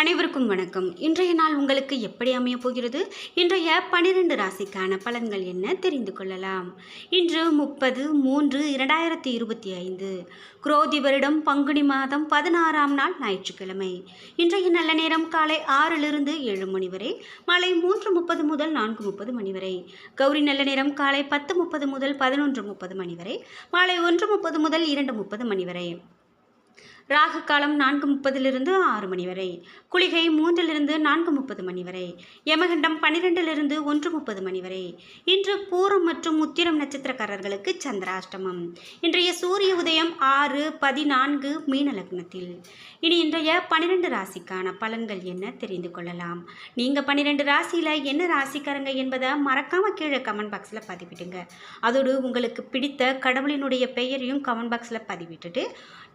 அனைவருக்கும் வணக்கம். இன்றைய நாள் உங்களுக்கு எப்படி அமையப் போகிறது? இன்றைய பனிரெண்டு ராசிக்கான பலன்கள் என்ன? தெரிந்து கொள்ளலாம். இன்று முப்பது மூன்று இரண்டாயிரத்தி இருபத்தி ஐந்து. குரோதி வருடம் பங்குனி மாதம் பதினாறாம் நாள் ஞாயிற்றுக்கிழமை. இன்றைய நல்ல நேரம் காலை ஆறிலிருந்து ஏழு மணி வரை மாலை மூன்று முப்பது முதல் நான்கு முப்பது மணி வரை கௌரி நல்ல நேரம் காலை பத்து முப்பது முதல் பதினொன்று முப்பது மணி வரை மாலை ஒன்று முப்பது முதல் இரண்டு முப்பது மணி வரை. ராகு காலம் நான்கு முப்பதிலிருந்து ஆறு மணி வரை. குளிகை மூன்றிலிருந்து நான்கு முப்பது மணி வரை. யமகண்டம் பன்னிரெண்டிலிருந்து ஒன்று முப்பது மணி வரை. இன்று பூரம் மற்றும் உத்திரம் நட்சத்திரக்காரர்களுக்கு சந்திராஷ்டமம். இன்றைய சூரிய உதயம் ஆறு பதினான்கு மீன லக்னத்தில். இனி இன்றைய பன்னிரெண்டு ராசிக்கான பலன்கள் என்ன தெரிந்து கொள்ளலாம். நீங்கள் பன்னிரெண்டு ராசியில் என்ன ராசிக்காரங்க என்பதை மறக்காமல் கீழே கமெண்ட் பாக்ஸில் பதிவிடுங்க. அதோடு உங்களுக்கு பிடித்த கடவுளினுடைய பெயரையும் கமெண்ட் பாக்ஸில் பதிவிட்டுட்டு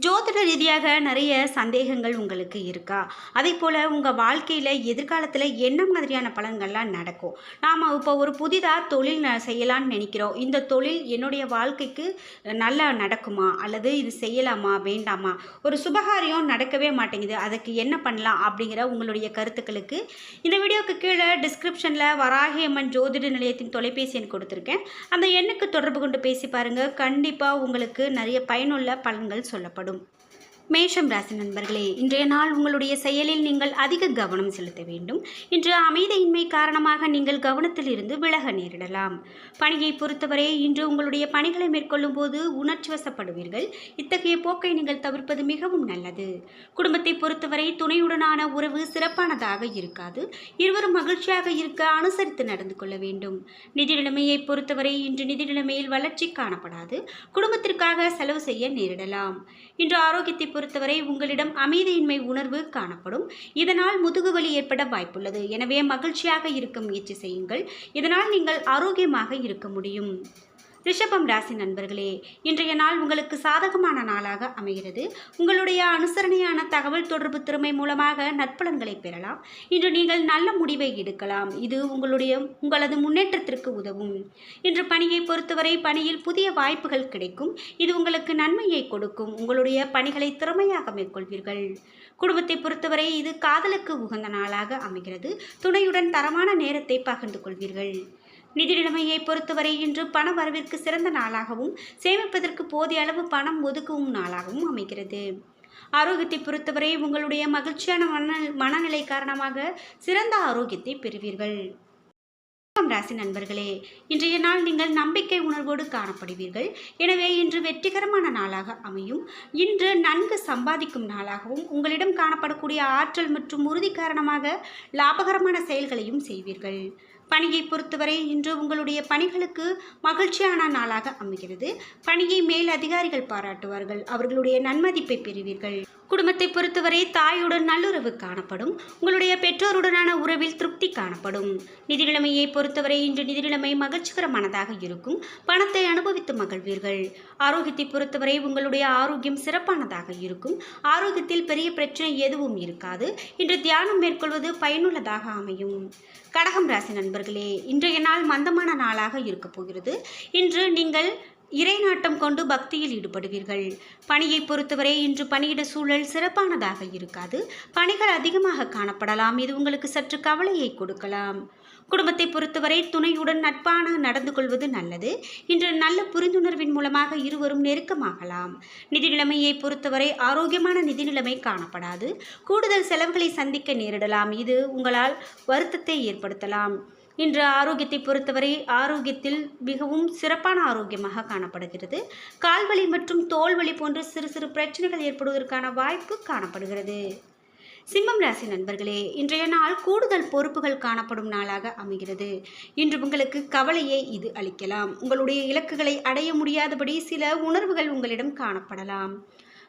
ஜோதிட ரீதியாக நிறைய சந்தேகங்கள் உங்களுக்கு இருக்கா? அதே போல் உங்கள் வாழ்க்கையில் எதிர்காலத்தில் என்ன மாதிரியான பலன்கள்லாம் நடக்கும்? நாம் இப்போ ஒரு புதிதாக தொழில் ந- நினைக்கிறோம். இந்த தொழில் என்னுடைய வாழ்க்கைக்கு நல்லா நடக்குமா? அல்லது இது செய்யலாமா? வேண்டாமா? ஒரு சுபகாரியம் நடக்கவே மாட்டேங்குது. அதுக்கு என்ன பண்ணலாம்? அப்படிங்கிற உங்களுடைய கருத்துக்களுக்கு இந்த வீடியோக்கு கீழே டிஸ்கிரிப்ஷனில் வராகியம்மன் ஜோதிட நிலையத்தின் தொலைபேசி எண் கொடுத்துருக்கேன். அந்த எண்ணுக்கு தொடர்பு கொண்டு பேசி பாருங்கள் கண்டிப்பாக உங்களுக்கு நிறைய பயனுள்ள பலன்கள் சொல்லப்படும். ஏற்படும் மேஷம் ராசி நண்பர்களே இன்றைய நாள் உங்களுடைய செயலில் நீங்கள் அதிக கவனம் செலுத்த வேண்டும். இன்று அமைதியின்மை காரணமாக நீங்கள் கவனத்தில் இருந்து விலக நேரிடலாம். பணியை பொறுத்தவரை இன்று உங்களுடைய பணிகளை மேற்கொள்ளும் போது உணர்ச்சி வசப்படுவீர்கள். இத்தகைய போக்கை நீங்கள் தவிர்ப்பது மிகவும் நல்லது. குடும்பத்தை பொறுத்தவரை துணையுடனான உறவு சிறப்பானதாக இருக்காது. இருவரும் மகிழ்ச்சியாக இருக்க அனுசரித்து நடந்து கொள்ள வேண்டும். நிதி நிலைமையை பொறுத்தவரை இன்று நிதி நிலைமையில் வளர்ச்சி காணப்படாது. குடும்பத்திற்காக செலவு செய்ய நேரிடலாம். இன்று ஆரோக்கியத்தை பொறுத்தவரை உங்களிடம் அமைதியின்மை உணர்வு காணப்படும். இதனால் முதுகுவலி ஏற்பட வாய்ப்புள்ளது. எனவே மகிழ்ச்சியாக இருக்க முயற்சி செய்யுங்கள். இதனால் நீங்கள் ஆரோக்கியமாக இருக்க முடியும். ரிஷபம் ராசி நண்பர்களே இன்றைய நாள் உங்களுக்கு சாதகமான நாளாக அமைகிறது. உங்களுடைய அனுசரணையான தகவல் தொடர்பு திறமை மூலமாக நற்பலன்களை பெறலாம். இன்று நீங்கள் நல்ல முடிவை எடுக்கலாம். இது உங்களுடைய உங்களது முன்னேற்றத்திற்கு உதவும். இன்று பணியை பொறுத்தவரை பணியில் புதிய வாய்ப்புகள் கிடைக்கும். இது உங்களுக்கு நன்மையை கொடுக்கும். உங்களுடைய பணிகளை திறமையாக மேற்கொள்வீர்கள். குடும்பத்தை பொறுத்தவரை இது காதலுக்கு உகந்த நாளாக அமைகிறது. துணையுடன் தரமான நேரத்தை பகிர்ந்து கொள்வீர்கள். நிதி நிலைமையை பொறுத்தவரை இன்று பண வரவிற்கு சிறந்த நாளாகவும் சேமிப்பதற்கு போதிய அளவு பணம் ஒதுக்கவும் நாளாகவும் அமைகிறது. ஆரோக்கியத்தை பொறுத்தவரை உங்களுடைய மகிழ்ச்சியான மன மனநிலை காரணமாக சிறந்த ஆரோக்கியத்தை பெறுவீர்கள். ராசி நண்பர்களே இன்றைய நாள் நீங்கள் நம்பிக்கை உணர்வோடு காணப்படுவீர்கள். எனவே இன்று வெற்றிகரமான நாளாக அமையும். இன்று நன்கு சம்பாதிக்கும் நாளாகவும் உங்களிடம் காணப்படக்கூடிய ஆற்றல் மற்றும் உறுதி காரணமாக லாபகரமான செயல்களையும் செய்வீர்கள். பணியை பொறுத்தவரை இன்று உங்களுடைய பணிகளுக்கு மகிழ்ச்சியான நாளாக அமைகிறது. பணியை மேல் அதிகாரிகள் பாராட்டுவார்கள். அவர்களுடைய நன்மதிப்பை பெறுவீர்கள். குடும்பத்தை பொறுத்தவரை தாயுடன் நல்லுறவு காணப்படும் உங்களுடைய பெற்றோருடனான உறவில் திருப்தி காணப்படும். நிதி நிலைமையை பொறுத்தவரை இன்று நிதி நிலைமை மகிழ்ச்சிகரமானதாக இருக்கும். பணத்தை அனுபவித்து மகிழ்வீர்கள். ஆரோக்கியத்தை பொறுத்தவரை உங்களுடைய ஆரோக்கியம் சிறப்பானதாக இருக்கும். ஆரோக்கியத்தில் பெரிய பிரச்சனை எதுவும் இருக்காது. இன்று தியானம் மேற்கொள்வது பயனுள்ளதாக அமையும். கடகம் ராசி நண்பர்களே இன்றைய நாள் மந்தமான நாளாக இருக்கப் போகிறது. இன்று நீங்கள் இறை நாட்டம் கொண்டு பக்தியில் ஈடுபடுவீர்கள். பணியை பொறுத்தவரை இன்று பணியிட சூழல் சிறப்பானதாக இருக்காது. பணிகள் அதிகமாக காணப்படலாம். இது உங்களுக்கு சற்று கவலையை கொடுக்கலாம். குடும்பத்தை பொறுத்தவரை துணையுடன் நட்பான நடந்து கொள்வது நல்லது. இன்று நல்ல புரிந்துணர்வின் மூலமாக இருவரும் நெருக்கமாகலாம். நிதி நிலைமையை பொறுத்தவரை ஆரோக்கியமான நிதி நிலைமை காணப்படாது. கூடுதல் செலவுகளை சந்திக்க நேரிடலாம். இது உங்களால் வருத்தத்தை ஏற்படுத்தலாம். இன்று ஆரோக்கியத்தை பொறுத்தவரை ஆரோக்கியத்தில் மிகவும் சிறப்பான ஆரோக்கியமாக காணப்படுகிறது. கால்வலி மற்றும் தோல்வலி போன்ற சிறு சிறு பிரச்சனைகள் ஏற்படுவதற்கான வாய்ப்பு காணப்படுகிறது. சிம்மம் ராசி நண்பர்களே இன்றைய நாள் கூடுதல் பொறுப்புகள் காணப்படும் நாளாக அமைகிறது. இன்று உங்களுக்கு கவலையை இது அளிக்கலாம். உங்களுடைய இலக்குகளை அடைய முடியாதபடி சில உணர்வுகள் உங்களிடம் காணப்படலாம்.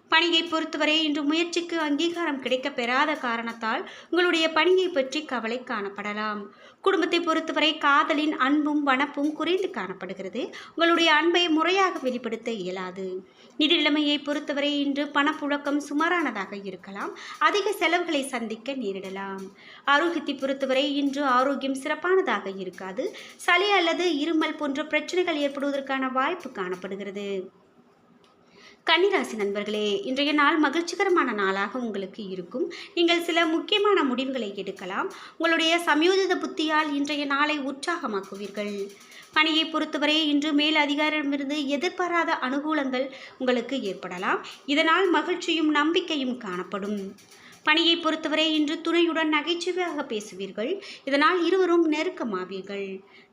பணியை பொறுத்தவரை இன்று முயற்சிக்கு அங்கீகாரம் கிடைக்க பெறாத காரணத்தால் உங்களுடைய பணியை பற்றி கவலை காணப்படலாம். குடும்பத்தை பொறுத்தவரை காதலின் அன்பும் வனப்பும் குறைந்து காணப்படுகிறது. உங்களுடைய அன்பை முறையாக வெளிப்படுத்த இயலாது. நிதி நிலைமையை பொறுத்தவரை இன்று பணப்புழக்கம் சுமாரானதாக இருக்கலாம். அதிக செலவுகளை சந்திக்க நேரிடலாம். ஆரோக்கியத்தை பொறுத்தவரை இன்று ஆரோக்கியம் சிறப்பானதாக இருக்காது. சளி அல்லது இருமல் போன்ற பிரச்சனைகள் ஏற்படுவதற்கான வாய்ப்பு காணப்படுகிறது. கன்னிராசி நண்பர்களே இன்றைய நாள் மகிழ்ச்சிகரமான நாளாக உங்களுக்கு இருக்கும். நீங்கள் சில முக்கியமான முடிவுகளை எடுக்கலாம். உங்களுடைய சமயோஜித புத்தியால் இன்றைய நாளை உற்சாகமாக்குவீர்கள். பணியை பொறுத்தவரை இன்று மேல் அதிகாரமிருந்து எதிர்பாராத அனுகூலங்கள் உங்களுக்கு ஏற்படலாம். இதனால் மகிழ்ச்சியும் நம்பிக்கையும் காணப்படும். பணியை பொறுத்தவரை இன்று துணையுடன் நகைச்சுவையாக பேசுவீர்கள். இதனால் இருவரும் நெருக்கமாவீர்கள்.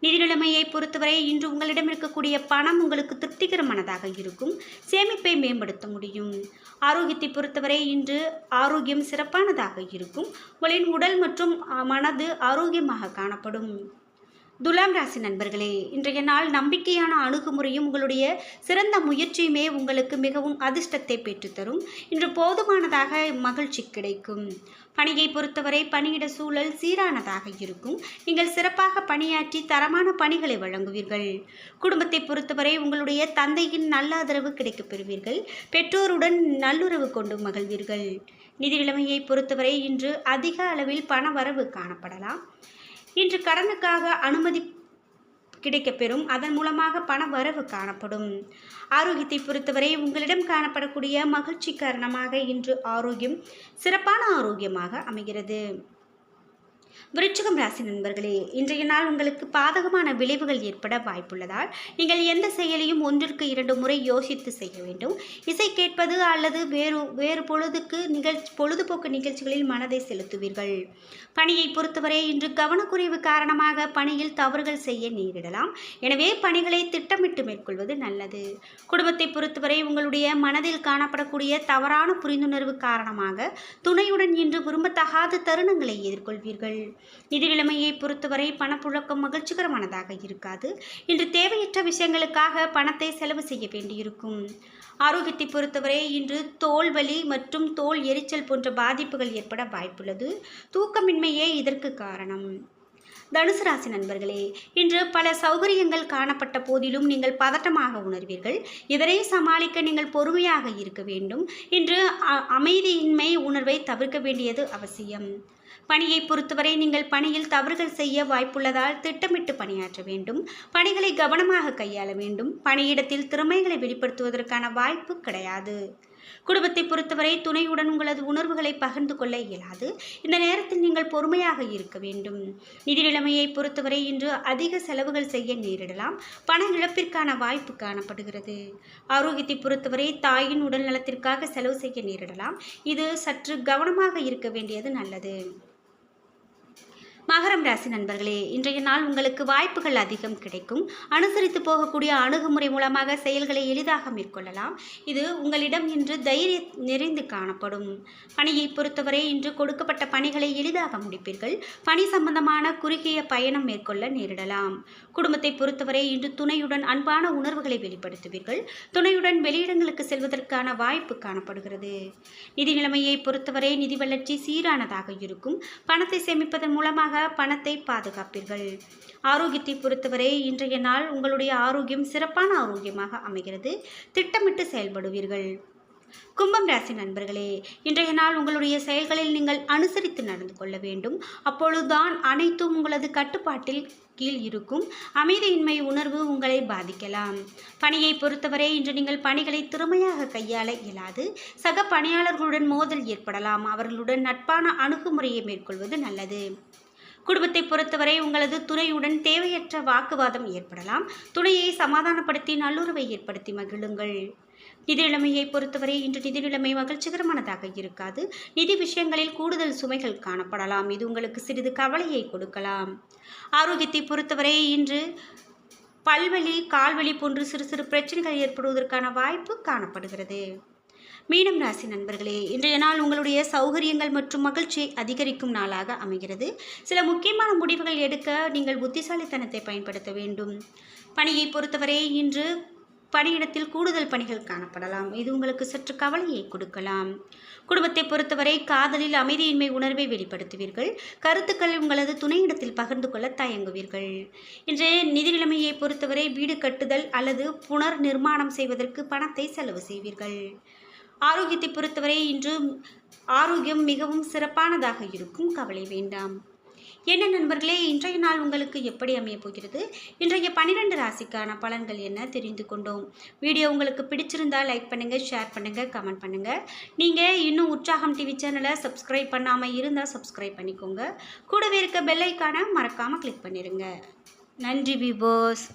நிதி நிலைமையை பொறுத்தவரை இன்று உங்களிடம் இருக்கக்கூடிய பணம் உங்களுக்கு திருப்திகரமானதாக இருக்கும். சேமிப்பை மேம்படுத்த முடியும். ஆரோக்கியத்தை பொறுத்தவரை இன்று ஆரோக்கியம் சிறப்பானதாக இருக்கும். உங்களின் உடல் மற்றும் மனது ஆரோக்கியமாக காணப்படும். துலாம் ராசி நண்பர்களே இன்றைய நாள் நம்பிக்கையான அணுகுமுறையும் உங்களுடைய சிறந்த முயற்சியுமே உங்களுக்கு மிகவும் அதிர்ஷ்டத்தை பெற்றுத்தரும். இன்று போதுமானதாக மகிழ்ச்சி கிடைக்கும். பணியை பொறுத்தவரை பணியிட சூழல் சீரானதாக இருக்கும். நீங்கள் சிறப்பாக பணியாற்றி தரமான பணிகளை வழங்குவீர்கள். குடும்பத்தை பொறுத்தவரை உங்களுடைய தந்தையின் நல்ல ஆதரவு கிடைக்கப் பெறுவீர்கள். பெற்றோருடன் நல்லுறவு கொண்டு மகிழ்வீர்கள். நிதி நிலைமையை பொறுத்தவரை இன்று அதிக அளவில் பண வரவு காணப்படலாம். இன்று கடனுக்காக அனுமதி கிடைக்கப்பெறும். அதன் மூலமாக பண வரவு காணப்படும். ஆரோக்கியத்தை பொறுத்தவரை உங்களிடம் காணப்படக்கூடிய மகிழ்ச்சி காரணமாக இன்று ஆரோக்கியம் சிறப்பான ஆரோக்கியமாக அமைகிறது. விருச்சிகம் ராசி நண்பர்களே இன்றைய நாள் உங்களுக்கு பாதகமான விளைவுகள் ஏற்பட வாய்ப்புள்ளதால் நீங்கள் எந்த செயலையும் ஒன்றிற்கு இரண்டு முறை யோசித்து செய்ய வேண்டும். இசை கேட்பது அல்லது வேறு வேறு பொழுதுக்கு நிகழ்ச்சி பொழுதுபோக்கு நிகழ்ச்சிகளில் மனதை செலுத்துவீர்கள். பணியை பொறுத்தவரை இன்று கவனக்குறைவு காரணமாக பணியில் தவறுகள் செய்ய நேரிடலாம். எனவே பணிகளை திட்டமிட்டு மேற்கொள்வது நல்லது. குடும்பத்தை பொறுத்தவரை உங்களுடைய மனதில் காணப்படக்கூடிய தவறான புரிந்துணர்வு காரணமாக துணையுடன் இன்று விரும்பத்தகாத தருணங்களை எதிர்கொள்வீர்கள். நிதி நிலைமையை பொறுத்தவரை பணப்புழக்கம் மகிழ்ச்சிகரமானதாக இருக்காது. இன்று தேவையற்ற விஷயங்களுக்காக பணத்தை செலவு செய்ய வேண்டியிருக்கும். ஆரோக்கியத்தை பொறுத்தவரை இன்று தோல் வலி மற்றும் தோல் எரிச்சல் போன்ற பாதிப்புகள் ஏற்பட வாய்ப்புள்ளது. தூக்கமின்மையே இதற்கு காரணம். தனுசு ராசி நண்பர்களே இன்று பல சௌகரியங்கள் காணப்பட்ட போதிலும் நீங்கள் பதட்டமாக உணர்வீர்கள். இதனை சமாளிக்க நீங்கள் பொறுமையாக இருக்க வேண்டும். இன்று அ- அமைதியின்மை உணர்வை தவிர்க்க வேண்டியது அவசியம். பணியை பொறுத்தவரை நீங்கள் பணியில் தவறுகள் செய்ய வாய்ப்புள்ளதால் திட்டமிட்டு பணியாற்ற வேண்டும். பணிகளை கவனமாக கையாள வேண்டும். பணியிடத்தில் திறமைகளை வெளிப்படுத்துவதற்கான வாய்ப்பு கிடையாது. குடும்பத்தை பொறுத்தவரை துணையுடன் உங்களது உணர்வுகளை பகிர்ந்து கொள்ள இயலாது. இந்த நேரத்தில் நீங்கள் பொறுமையாக இருக்க வேண்டும். நிதி நிலைமையை பொறுத்தவரை இன்று அதிக செலவுகள் செய்ய நேரிடலாம். பண இழப்பிற்கான வாய்ப்பு காணப்படுகிறது. ஆரோக்கியத்தை பொறுத்தவரை தாயின் உடல் நலத்திற்காக செலவு செய்ய நேரிடலாம். இது சற்று கவனமாக இருக்க வேண்டியது நல்லது. மகரம் ராசி நண்பர்களே இன்றைய நாள் உங்களுக்கு வாய்ப்புகள் அதிகம் கிடைக்கும். அனுசரித்து போகக்கூடிய அணுகுமுறை மூலமாக செயல்களை எளிதாக மேற்கொள்ளலாம். இது உங்களிடம் இன்று தைரியம் நிறைந்து காணப்படும். பணியை பொறுத்தவரை இன்று கொடுக்கப்பட்ட பணிகளை எளிதாக முடிப்பீர்கள். பணி சம்பந்தமான குறுகிய பயணம் மேற்கொள்ள நேரிடலாம். குடும்பத்தை பொறுத்தவரை இன்று துணையுடன் அன்பான உணர்வுகளை வெளிப்படுத்துவீர்கள். துணையுடன் வெளியிடங்களுக்கு செல்வதற்கான வாய்ப்பு காணப்படுகிறது. நிதி நிலைமையை பொறுத்தவரை நிதி வளர்ச்சி சீரானதாக இருக்கும். பணத்தை சேமிப்பதன் மூலமாக பணத்தை பாதுகாப்பீர்கள். ஆரோக்கியத்தை பொறுத்தவரை இன்றைய நாள் உங்களுடைய ஆரோக்கியம் சிறப்பான ஆரோக்கியமாக அமைகிறது. திட்டமிட்டு செயல்படுவீர்கள். கும்பம் ராசி நண்பர்களே இன்றைய நாள் உங்களுடைய செயல்களில் நீங்கள் அனுசரித்து நடந்து கொள்ள வேண்டும். அப்பொழுதுதான் அனைத்தும் உங்களது கட்டுப்பாட்டில் கீழ் இருக்கும். அமைதியின்மை உணர்வு உங்களை பாதிக்கலாம். பணியை பொறுத்தவரை இன்று நீங்கள் பணிகளை திறமையாக கையாள இயலாது. சக பணியாளர்களுடன் மோதல் ஏற்படலாம். அவர்களுடன் நட்பான அணுகுமுறையை மேற்கொள்வது நல்லது. குடும்பத்தை பொறுத்தவரை உங்களது துணையுடன் தேவையற்ற வாக்குவாதம் ஏற்படலாம். துணையை சமாதானப்படுத்தி நல்லுறவை ஏற்படுத்தி மகிழுங்கள். நிதி நிலைமையை பொறுத்தவரை இன்று நிதி நிலைமை மகிழ்ச்சிகரமானதாக இருக்காது. நிதி விஷயங்களில் கூடுதல் சுமைகள் காணப்படலாம். இது உங்களுக்கு சிறிது கவலையை கொடுக்கலாம். ஆரோக்கியத்தை பொறுத்தவரை இன்று பல்வலி கால்வலி போன்று சிறு சிறு பிரச்சனைகள் ஏற்படுவதற்கான வாய்ப்பு காணப்படுகிறது. மீனம் ராசி நண்பர்களே இன்றைய நாள் உங்களுடைய சௌகரியங்கள் மற்றும் மகிழ்ச்சியை அதிகரிக்கும் நாளாக அமைகிறது. சில முக்கியமான முடிவுகள் எடுக்க நீங்கள் புத்திசாலித்தனத்தை பயன்படுத்த வேண்டும். பணியை பொறுத்தவரை இன்று பணியிடத்தில் கூடுதல் பணிகள் காணப்படலாம். இது உங்களுக்கு சற்று கவலையை கொடுக்கலாம். குடும்பத்தை பொறுத்தவரை காதலில் அமைதியின்மை உணர்வை வெளிப்படுத்துவீர்கள். கருத்துக்கள் உங்களது துணையிடத்தில் பகிர்ந்து கொள்ள தயங்குவீர்கள். இன்றைய நிதி நிலைமையை பொறுத்தவரை வீடு கட்டுதல் அல்லது புனர் நிர்மாணம் செய்வதற்கு பணத்தை செலவு செய்வீர்கள். ஆரோக்கியத்தை பொறுத்தவரை இன்று ஆரோக்கியம் மிகவும் சிறப்பானதாக இருக்கும். கவலை வேண்டாம். என்ன நண்பர்களே இன்றைய நாள் உங்களுக்கு எப்படி அமையப் போகிறது? இன்றைய பன்னிரெண்டு ராசிக்கான பலன்கள் என்ன தெரிந்து கொண்டோம். வீடியோ உங்களுக்கு பிடிச்சிருந்தால் லைக் பண்ணுங்கள் ஷேர் பண்ணுங்கள் கமெண்ட் பண்ணுங்கள் நீங்கள் இன்னும் உற்சாகம் டிவி சேனலை சப்ஸ்கிரைப் பண்ணாமல் இருந்தால் சப்ஸ்கிரைப் பண்ணிக்கோங்க. கூடவே இருக்க பெல்லைக்கான மறக்காமல் கிளிக் பண்ணிடுங்க நன்றி விபோஸ்